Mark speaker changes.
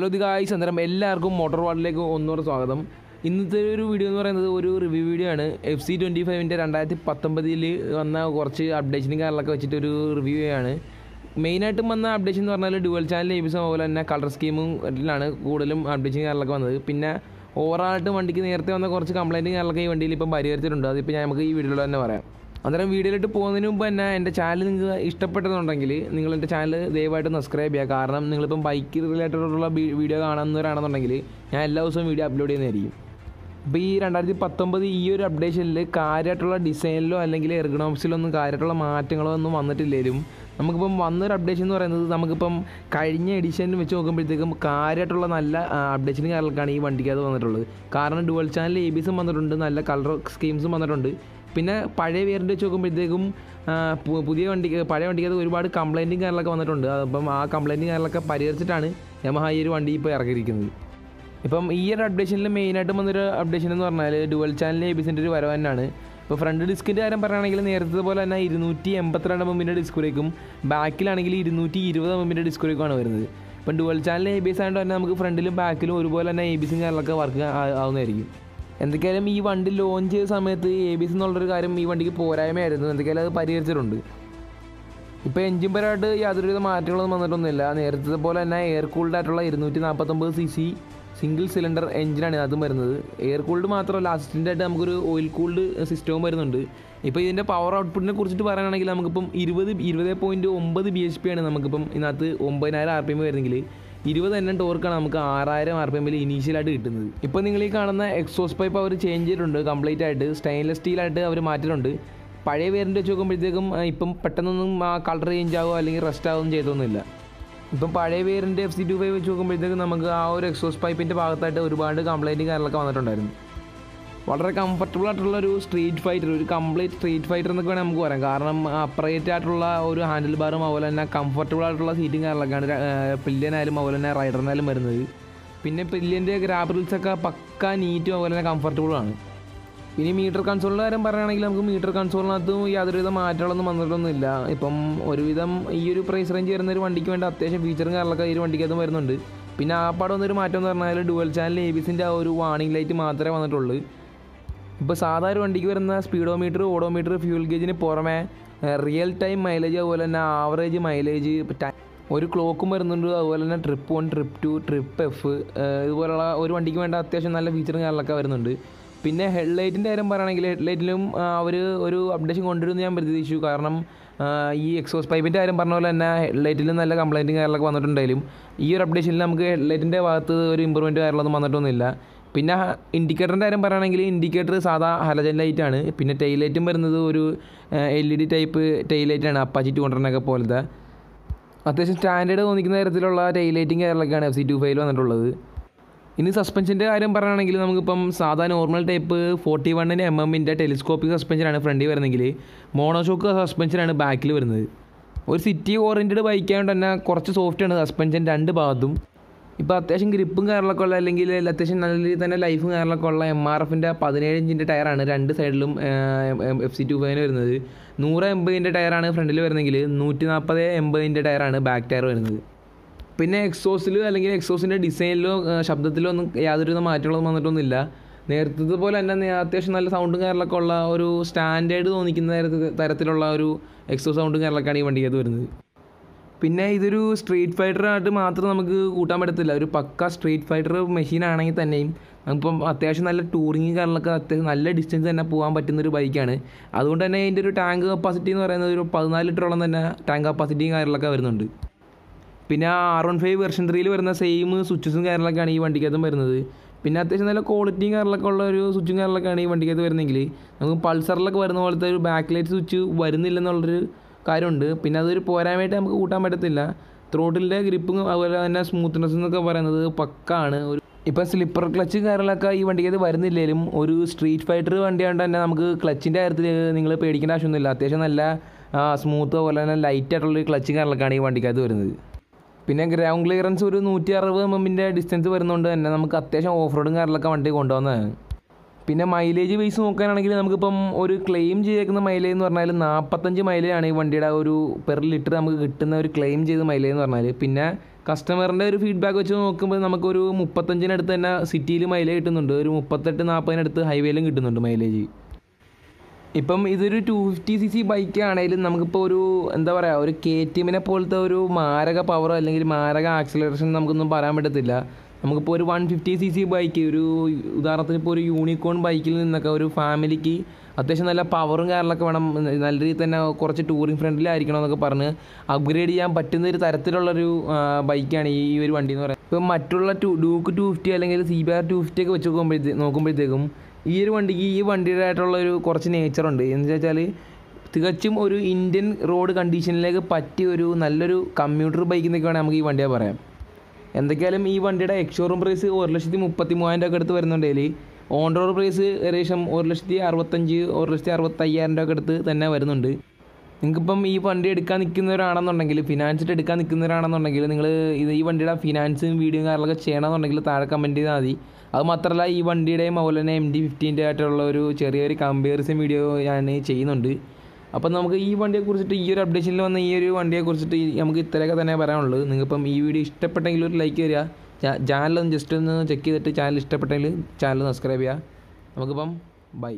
Speaker 1: Hello the guys അന്നേരം എല്ലാവർക്കും motor വാർഡിലേക്ക് ഒന്നുകൂടെ സ്വാഗതം. ഇന്നത്തെ ഒരു വീഡിയോ എന്ന് പറയുന്നത് ഒരു റിവ്യൂ വീഡിയോ ആണ്. എഫ് സി ട്വന്റി ഫൈവിന്റെ രണ്ടായിരത്തി പത്തൊമ്പതിൽ വന്ന കുറച്ച് അപ്ഡേഷനും കാര്യങ്ങളൊക്കെ വെച്ചിട്ട് ഒരു റിവ്യൂ ആണ്. മെയിനായിട്ടും വന്ന അപ്ഡേഷൻ എന്ന് പറഞ്ഞാൽ ഡുവൽ ചാനൽ എബിസും പോലെ തന്നെ കളർ സ്കീമും ഇതിലാണ് കൂടുതലും അപ്ഡേഷൻ കാര്യങ്ങളൊക്കെ വന്നത്. പിന്നെ ഓവറായിട്ട് വണ്ടിക്ക് നേരത്തെ വന്ന കുറച്ച് കംപ്ലൈന്റ് കാര്യങ്ങളൊക്കെ ഈ വണ്ടിയിൽ ഇപ്പം പരിഹരിച്ചിട്ടുണ്ട്. അതിപ്പോൾ ഞാൻ നമുക്ക് ഈ വീഡിയോയിൽ തന്നെ പറയാം. അന്നേരം വീഡിയോയിലോട്ട് പോകുന്നതിന് മുമ്പ് തന്നെ എന്റെ ചാനൽ നിങ്ങൾക്ക് ഇഷ്ടപ്പെട്ടെന്നുണ്ടെങ്കിൽ നിങ്ങൾ എന്റെ ചാനൽ ദയവായിട്ട് സബ്സ്ക്രൈബ് ചെയ്യുക. കാരണം നിങ്ങളിപ്പം ബൈക്ക് റിലേറ്റഡുള്ള വീഡിയോ കാണുന്നവരാണെന്നുണ്ടെങ്കിൽ ഞാൻ എല്ലാ ദിവസവും വീഡിയോ അപ്ലോഡ് ചെയ്യുന്നതായിരിക്കും. അപ്പോൾ ഈ രണ്ടായിരത്തി പത്തൊമ്പത് ഈ ഒരു അപ്ഡേഷനിൽ കാര്യമായിട്ടുള്ള ഡിസൈനിലോ അല്ലെങ്കിൽ എർഗണോമിക്സിലോ ഒന്നും കാര്യമായിട്ടുള്ള മാറ്റങ്ങളോ ഒന്നും വന്നിട്ടില്ലെങ്കിലും നമുക്കിപ്പം വന്നൊരു അപ്ഡേഷൻ എന്ന് പറയുന്നത് നമുക്കിപ്പം കഴിഞ്ഞ എഡിഷനിൽ വെച്ച് നോക്കുമ്പോഴത്തേക്കും കാര്യമായിട്ടുള്ള നല്ല അപ്ഡേഷൻ കാര്യങ്ങളൊക്കെയാണ് ഈ വണ്ടിക്കകത്ത് വന്നിട്ടുള്ളത്. കാരണം ഡുവൽ ചാനൽ എ ബിസും വന്നിട്ടുണ്ട് നല്ല കളർ സ്കീംസും വന്നിട്ടുണ്ട്. പിന്നെ പഴയ വേരിയന്റ് വെച്ച് നോക്കുമ്പോഴത്തേക്കും പുതിയ വണ്ടി പഴയ വണ്ടിക്ക് ഒരുപാട് കംപ്ലൈന്റും കാര്യങ്ങളൊക്കെ വന്നിട്ടുണ്ട്. അപ്പം ആ കംപ്ലൈന്റും കാര്യങ്ങളൊക്കെ പരിഹരിച്ചിട്ടാണ് യമഹ ഈ ഒരു വണ്ടി ഇപ്പോൾ ഇറക്കിയിരിക്കുന്നത്. ഇപ്പം ഈ ഒരു അപ്ഡേഷനിൽ മെയിനായിട്ട് വന്നൊരു അപ്ഡേഷൻ എന്ന് പറഞ്ഞാൽ ഡുവൽ ചാനൽ എ ഒരു വരവ് തന്നെയാണ്. ഇപ്പോൾ ഫ്രണ്ട് ഡിസ്കിന്റെ കാര്യം പറയുകയാണെങ്കിൽ നേരത്തെ പോലെ തന്നെ ഇരുന്നൂറ്റി എൺപത്തിരണ്ട് എമ്മിന്റെ ഡിസ്കുറേക്കും ബാക്കിലാണെങ്കിൽ ഇരുന്നൂറ്റി ഇരുപത് എമ്മിന്റെ ഡിസ്കുറേക്കുമാണ് വരുന്നത്. ഇപ്പം dual channel A B S ആയതുകൊണ്ട് തന്നെ നമുക്ക് ഫ്രണ്ടിലും ബാക്കിലും ഒരുപോലെ തന്നെ എ ബി സിയും കാര്യങ്ങളൊക്കെ വർക്ക് ആവുന്നതായിരിക്കും. എന്തൊക്കെയായാലും ഈ വണ്ടി ലോഞ്ച് ചെയ്ത സമയത്ത് എ ബി സി എന്നുള്ളൊരു കാര്യം ഈ വണ്ടിക്ക് പോരായ്മയായിരുന്നു. എന്തൊക്കെയാലും അത് പരിഹരിച്ചിട്ടുണ്ട്. ഇപ്പോൾ എഞ്ചിൻ പരമായിട്ട് യാതൊരുവിധ മാറ്റങ്ങളൊന്നും വന്നിട്ടൊന്നുമില്ല. നേരത്തെ പോലെ തന്നെ എയർ കൂൾഡ് ആയിട്ടുള്ള ഇരുന്നൂറ്റി നാൽപ്പത്തൊമ്പത് സി സി സിംഗിൾ സിലിണ്ടർ എഞ്ചിനാണ് അതും വരുന്നത്. എയർ കൂൾഡ് മാത്രമല്ല അസിസ്റ്റന്റ് ആയിട്ട് നമുക്കൊരു ഓയിൽ കൂൾഡ് സിസ്റ്റവും വരുന്നുണ്ട്. ഇപ്പോൾ ഇതിന്റെ പവർ ഔട്ട്പുട്ടിനെ കുറിച്ചിട്ട് പറയുകയാണെങ്കിൽ നമുക്കിപ്പം ഇരുപത് ഇരുപത് പോയിന്റ് ഒമ്പത് ബി എച്ച് പി ആണ് നമുക്കിപ്പം ഇതിനകത്ത് ഒമ്പതിനായിരം ആർ പി എം വരുന്നെങ്കിൽ ഇരുപത് എണ്ണം ടോർക്കാണ് നമുക്ക് ആറായിരം ആർ പി എമ്മിൽ ഇനീഷ്യലായിട്ട് കിട്ടുന്നത്. ഇപ്പോൾ നിങ്ങൾ ഈ കാണുന്ന എക്സോസ് പൈപ്പ് അവർ ചേഞ്ച് ചെയ്തിട്ടുണ്ട് കംപ്ലീറ്റ് ആയിട്ട്. സ്റ്റെയിൻലെസ് സ്റ്റീലായിട്ട് അവർ മാറ്റിയിട്ടുണ്ട്. പഴയ വേരിന്റെ വെച്ച് നോക്കുമ്പോഴത്തേക്കും ഇപ്പം പെട്ടെന്നൊന്നും ആ കളർ ചേഞ്ച് ആവുമോ അല്ലെങ്കിൽ റെസ്റ്റ് ആവുകയും ചെയ്തൊന്നുമില്ല. ഇപ്പം പഴയ വേരിന്റെ എഫ് സി ടു ഫൈവ് വെച്ച് നോക്കുമ്പോഴത്തേക്കും നമുക്ക് ആ ഒരു എക്സോസ് പൈപ്പിന്റെ ഭാഗത്തായിട്ട് ഒരുപാട് കംപ്ലൈന്റും കാര്യങ്ങളൊക്കെ വന്നിട്ടുണ്ടായിരുന്നു. വളരെ കംഫർട്ടബിൾ ആയിട്ടുള്ള ഒരു സ്ട്രീറ്റ് ഫൈറ്റർ ഒരു കംപ്ലീറ്റ് സ്ട്രീറ്റ് ഫൈറ്റർ എന്നൊക്കെ വേണമെങ്കിൽ നമുക്ക് പറയാം. കാരണം അപ്രേറ്റ് ആയിട്ടുള്ള ഒരു ഹാൻഡിൽ ബാറും അതുപോലെ തന്നെ കംഫർട്ടബിൾ ആയിട്ടുള്ള സീറ്റും കാര്യങ്ങളൊക്കെയാണ് പില്ലിയനായാലും അതുപോലെ തന്നെ റൈഡറിനായാലും വരുന്നത്. പിന്നെ പില്ലിയന്റെ ഗ്രാബിൾസൊക്കെ പക്ക നീറ്റും അതുപോലെ തന്നെ കംഫർട്ടബിളാണ് ഇനി മീറ്റർ കൺസോളിന്റെ കാര്യം പറയുകയാണെങ്കിൽ നമുക്ക് മീറ്റർ കൺസോളിനകത്തും യാതൊരുവിധ മാറ്റങ്ങളൊന്നും വന്നിട്ടൊന്നുമില്ല. ഇപ്പം ഒരുവിധം ഈ ഒരു പ്രൈസ് റേഞ്ച് വരുന്ന ഒരു വണ്ടിക്ക് വേണ്ട അത്യാവശ്യം ഫീച്ചറും കാര്യങ്ങളൊക്കെ ഈ ഒരു വണ്ടിക്കകത്തും വരുന്നുണ്ട്. പിന്നെ ആ പാടെ വന്നൊരു മാറ്റം എന്ന് പറഞ്ഞാൽ ഡുവൽ ചാനൽ എ ബിസിന്റെ ആ ഒരു വാണിംഗ് ലൈറ്റ് മാത്രമേ വന്നിട്ടുള്ളൂ. ഇപ്പോൾ സാധാരണ വണ്ടിക്ക് വരുന്ന സ്പീഡോമീറ്റർ ഓഡോമീറ്റർ ഫ്യൂൽ ഗേജിന് പുറമെ റിയൽ ടൈം മൈലേജ് അതുപോലെ തന്നെ ആവറേജ് മൈലേജ് ഒരു ക്ലോക്കും വരുന്നുണ്ട്. അതുപോലെ തന്നെ trip one trip two trip F ഇതുപോലുള്ള ഒരു വണ്ടിക്ക് വേണ്ട അത്യാവശ്യം നല്ല ഫീച്ചറും കാര്യങ്ങളൊക്കെ വരുന്നുണ്ട്. പിന്നെ ഹെഡ്ലൈറ്റിന്റെ കാര്യം പറയുകയാണെങ്കിൽ ഹെഡ്ലൈറ്റിലും അവർ ഒരു അപ്ഡേഷൻ കൊണ്ടുവരുമെന്ന് ഞാൻ പ്രതീക്ഷിച്ചു. കാരണം ഈ എക്സോസ് പൈപ്പിന്റെ കാര്യം പറഞ്ഞ പോലെ തന്നെ ഹെഡ്ലൈറ്റിലും നല്ല കംപ്ലൈന്റും കാര്യങ്ങളൊക്കെ വന്നിട്ടുണ്ടെങ്കിലും ഈ ഒരു അപ്ഡേഷനിൽ നമുക്ക് ഹെഡ്ലൈറ്റിന്റെ ഭാഗത്ത് ഒരു ഇമ്പ്രൂവ്മെന്റ് കാര്യങ്ങളൊന്നും വന്നിട്ടൊന്നുമില്ല. പിന്നെ ഇൻഡിക്കേറ്ററിന്റെ കാര്യം പറയുകയാണെങ്കിൽ ഇൻഡിക്കേറ്റർ സാധാ ഹലജൻ ലൈറ്റ് ആണ്. പിന്നെ ടെയിൽ ലൈറ്റും വരുന്നത് ഒരു L E D type tail ലൈറ്റാണ് അപ്പാച്ചി ടു ഹൺഡ്രഡിനൊക്കെ പോലത്തെ. അത്യാവശ്യം സ്റ്റാൻഡേർഡ് തോന്നിക്കുന്ന തരത്തിലുള്ള ടെയിൽ ലൈറ്റിംഗ് കാര്യങ്ങളൊക്കെയാണ് എഫ് സി ടു ഫൈവിൽ വന്നിട്ടുള്ളത്. ഇനി സസ്പെൻഷന്റെ കാര്യം പറയുകയാണെങ്കിൽ നമുക്കിപ്പം സാധാ നോർമൽ ടൈപ്പ് ഫോർട്ടി വണ്ണിന് എം എമ്മിന്റെ ടെലിസ്കോപ്പിക് സസ്പെൻഷനാണ് ഫ്രണ്ടിൽ വരുന്നെങ്കിൽ മോണോഷോക്ക് സസ്പെൻഷനാണ് ബാക്കിൽ വരുന്നത്. ഒരു സിറ്റി ഓറിയന്റഡ് ബൈക്കായതുകൊണ്ട് തന്നെ കുറച്ച് സോഫ്റ്റാണ് സസ്പെൻഷൻ രണ്ട് ഭാഗത്തും. ഇപ്പോൾ അത്യാവശ്യം ഗ്രിപ്പും കാര്യങ്ങളൊക്കെ ഉള്ള അല്ലെങ്കിൽ അത്യാവശ്യം നല്ല രീതിയിൽ തന്നെ ലൈഫും കാര്യങ്ങളൊക്കെ ഉള്ള എം ആർ എഫിന്റെ പതിനേഴ് ഇഞ്ചിന്റെ ടയറാണ് രണ്ട് സൈഡിലും എഫ് സി ടു ഫൈവിന് വരുന്നത്. നൂറ് എൺപതിന്റെ ടയറാണ് ഫ്രണ്ടിൽ വരുന്നെങ്കിൽ നൂറ്റി നാൽപ്പത് എൺപതിന്റെ ടയറാണ് ബാക്ക് ടയർ വരുന്നത്. പിന്നെ എക്സോസിൽ അല്ലെങ്കിൽ എക്സോസിന്റെ ഡിസൈനിലോ ശബ്ദത്തിലോ ഒന്നും യാതൊരുവിധ മാറ്റങ്ങളൊന്നും വന്നിട്ടൊന്നുമില്ല. നേരത്തെ പോലെ തന്നെ അത്യാവശ്യം നല്ല സൗണ്ടും കാര്യങ്ങളൊക്കെ ഉള്ള ഒരു സ്റ്റാൻഡേർഡ് തോന്നിക്കുന്ന തരത്തിലുള്ള ഒരു എക്സോ സൗണ്ടും കാര്യങ്ങളൊക്കെയാണ് ഈ വണ്ടിക്കകത്ത് വരുന്നത്. പിന്നെ ഇതൊരു സ്ട്രീറ്റ് ഫൈറ്ററായിട്ട് മാത്രം നമുക്ക് കൂട്ടാൻ പറ്റത്തില്ല. ഒരു പക്ക സ്ട്രീറ്റ് ഫൈറ്റർ മെഷീൻ ആണെങ്കിൽ തന്നെയും നമുക്കിപ്പം അത്യാവശ്യം നല്ല ടൂറിങ് കാര്യങ്ങളൊക്കെ അത്യാവശ്യം നല്ല ഡിസ്റ്റൻസ് തന്നെ പോകാൻ പറ്റുന്ന ഒരു ബൈക്കാണ് അതുകൊണ്ട് തന്നെ ഇതിന്റെ ഒരു ടാങ്ക് കപ്പാസിറ്റി എന്ന് പറയുന്നത് ഒരു പതിനാല് ലിറ്ററോളം തന്നെ ടാങ്ക് കപ്പാസിറ്റിയും കാര്യങ്ങളൊക്കെ വരുന്നുണ്ട്. പിന്നെ ആർ വൺ ഫൈവ് വെർഷൻ ത്രീയിൽ വരുന്ന സെയിം സ്വിച്ചസും കാര്യങ്ങളൊക്കെയാണ് ഈ വണ്ടിക്കകത്തും വരുന്നത്. പിന്നെ അത്യാവശ്യം നല്ല ക്വാളിറ്റിയും കാര്യങ്ങളൊക്കെ ഉള്ള ഒരു സ്വിച്ചും കാര്യങ്ങളൊക്കെയാണ് ഈ വണ്ടിക്കകത്ത് വരുന്നതെങ്കിൽ നമുക്ക് പൾസറിലൊക്കെ വരുന്ന പോലത്തെ ഒരു ബാക്ക് ലൈറ്റ് സ്വിച്ച് വരുന്നില്ലെന്നുള്ളൊരു കാര്യമുണ്ട്. പിന്നെ അതൊരു പോരായ്മയായിട്ട് നമുക്ക് കൂട്ടാൻ പറ്റത്തില്ല. ത്രോട്ടിലിന്റെ ഗ്രിപ്പും അതുപോലെ തന്നെ സ്മൂത്ത്നെസ് എന്നൊക്കെ പറയുന്നത് പക്കാണ്. ഒരു ഇപ്പം സ്ലിപ്പർ ക്ലച്ച് കാര്യങ്ങളൊക്കെ ഈ വണ്ടിക്കത് വരുന്നില്ലെങ്കിലും ഒരു സ്ട്രീറ്റ് ഫൈറ്റർ വണ്ടിയായതുകൊണ്ട് തന്നെ നമുക്ക് ക്ലച്ചിന്റെ കാര്യത്തിൽ നിങ്ങൾ പേടിക്കേണ്ട ആവശ്യമൊന്നുമില്ല. അത്യാവശ്യം നല്ല സ്മൂത്ത് അതുപോലെ തന്നെ ലൈറ്റ് ആയിട്ടുള്ള ക്ലച്ച് കാര്യങ്ങളൊക്കെയാണ് ഈ വണ്ടിക്കകത്ത് വരുന്നത്. പിന്നെ ഗ്രൗണ്ട് ക്ലിയറൻസ് ഒരു നൂറ്റി അറുപത് എമ്മിന്റെ ഡിസ്റ്റൻസ് വരുന്നതുകൊണ്ട് തന്നെ നമുക്ക് അത്യാവശ്യം ഓഫ് റോഡും കാര്യങ്ങളൊക്കെ വണ്ടി കൊണ്ടുപോകുന്നതാണ്. പിന്നെ മൈലേജ് ബേസ് നോക്കാനാണെങ്കിൽ നമുക്കിപ്പം ഒരു ക്ലെയിം ചെയ്തേക്കുന്ന മൈലേജ് എന്ന് പറഞ്ഞാൽ നാൽപ്പത്തഞ്ച് മൈലേജാണ് ഈ വണ്ടിയുടെ ഒരു പെർ ലിറ്റർ നമുക്ക് കിട്ടുന്ന ഒരു ക്ലെയിം ചെയ്ത മൈലേജ് എന്ന് പറഞ്ഞാൽ. പിന്നെ കസ്റ്റമറിന്റെ ഒരു ഫീഡ്ബാക്ക് വെച്ച് നോക്കുമ്പോൾ നമുക്കൊരു മുപ്പത്തഞ്ചിനടുത്ത് തന്നെ സിറ്റിയിൽ മൈലേജ് കിട്ടുന്നുണ്ട്. ഒരു മുപ്പത്തെട്ട് നാൽപ്പതിനടുത്ത് ഹൈവേയിലും കിട്ടുന്നുണ്ട് മൈലേജ് ഇപ്പം ഇതൊരു two fifty C C bike ആണെങ്കിലും നമുക്കിപ്പോൾ ഒരു എന്താ പറയുക ഒരു കെ ടി എമ്മിനെ പോലത്തെ ഒരു മാരക പവറോ അല്ലെങ്കിൽ മാരക ആക്സിലറേഷൻ നമുക്കൊന്നും പറയാൻ പറ്റത്തില്ല. നമുക്കിപ്പോൾ ഒരു one fifty C C bike ഒരു ഉദാഹരണത്തിന് ഇപ്പോൾ ഒരു യൂണിക്കോൺ ബൈക്കിൽ നിന്നൊക്കെ ഒരു ഫാമിലിക്ക് അത്യാവശ്യം നല്ല പവറും കാര്യങ്ങളൊക്കെ വേണം. നല്ല രീതിയിൽ തന്നെ കുറച്ച് ടൂറിംഗ് ഫ്രണ്ട്ലി ആയിരിക്കണം എന്നൊക്കെ പറഞ്ഞ് അപ്ഗ്രേഡ് ചെയ്യാൻ പറ്റുന്ന ഒരു തരത്തിലുള്ളൊരു ബൈക്കാണ് ഈ ഒരു വണ്ടി എന്ന് പറയുന്നത്. ഇപ്പോൾ മറ്റുള്ള ടു ഡൂക്ക് ടു ഫിഫ്റ്റി അല്ലെങ്കിൽ C B R two fifty ഒക്കെ വെച്ച് നോക്കുമ്പോഴത്തേ നോക്കുമ്പോഴത്തേക്കും ഈ ഒരു വണ്ടിക്ക് ഈ വണ്ടിയുടെ ഒരു കുറച്ച് നേച്ചറുണ്ട് എന്ന് വെച്ചാൽ തികച്ചും ഒരു ഇന്ത്യൻ റോഡ് കണ്ടീഷനിലേക്ക് പറ്റിയ ഒരു നല്ലൊരു കമ്മ്യൂട്ടർ ബൈക്ക് എന്നൊക്കെ വേണമെങ്കിൽ നമുക്ക് ഈ വണ്ടിയെ പറയാം. എന്തൊക്കെയാലും ഈ വണ്ടിയുടെ എക്സ്ഷോറൂം പ്രൈസ് ഒരു ലക്ഷത്തി മുപ്പത്തി മൂവായിരം രൂപ അടുത്ത് വരുന്നുണ്ടെങ്കിൽ ഓൺ റോഡ് പ്രൈസ് ഏകദേശം ഒരു ലക്ഷത്തി അറുപത്തഞ്ച് ഒരു ലക്ഷത്തി അറുപത്തയ്യായിരം രൂപ അടുത്ത് തന്നെ വരുന്നുണ്ട്. നിങ്ങൾക്കിപ്പം ഈ വണ്ടി എടുക്കാൻ നിൽക്കുന്നവരാണെന്നുണ്ടെങ്കിൽ ഫിനാൻസിട്ട് എടുക്കാൻ നിൽക്കുന്നവരാണെന്നുണ്ടെങ്കിൽ നിങ്ങൾ ഇത് ഈ വണ്ടിയുടെ ഫിനാൻസും വീഡിയോ കാര്യങ്ങളൊക്കെ ചെയ്യണമെന്നുണ്ടെങ്കിൽ താഴെ കമന്റ് ചെയ്താൽ മതി. അത് മാത്രമല്ല ഈ വണ്ടിയുടെയും അതുപോലെ തന്നെ എം ഡി ഫിഫ്റ്റീന്റെ ആയിട്ടുള്ള ഒരു ചെറിയൊരു കമ്പാരിസൺ വീഡിയോ ഞാൻ ചെയ്യുന്നുണ്ട്. അപ്പം നമുക്ക് ഈ വണ്ടിയെ കുറിച്ചിട്ട് ഈ ഒരു അപ്ഡേഷനിൽ വന്ന ഈ ഒരു വണ്ടിയെ കുറിച്ചിട്ട് നമുക്ക് ഇത്രയൊക്കെ തന്നെ പറയാനുള്ളൂ. നിങ്ങൾക്കിപ്പം ഈ വീഡിയോ ഇഷ്ടപ്പെട്ടെങ്കിൽ ഒരു ലൈക്ക് തരിക ചാനലൊന്ന് ജസ്റ്റ് ഒന്ന് ചെക്ക് ചെയ്തിട്ട് ചാനൽ ഇഷ്ടപ്പെട്ടെങ്കിൽ ചാനൽ സബ്സ്ക്രൈബ് ചെയ്യുക. നമുക്കിപ്പം ബൈ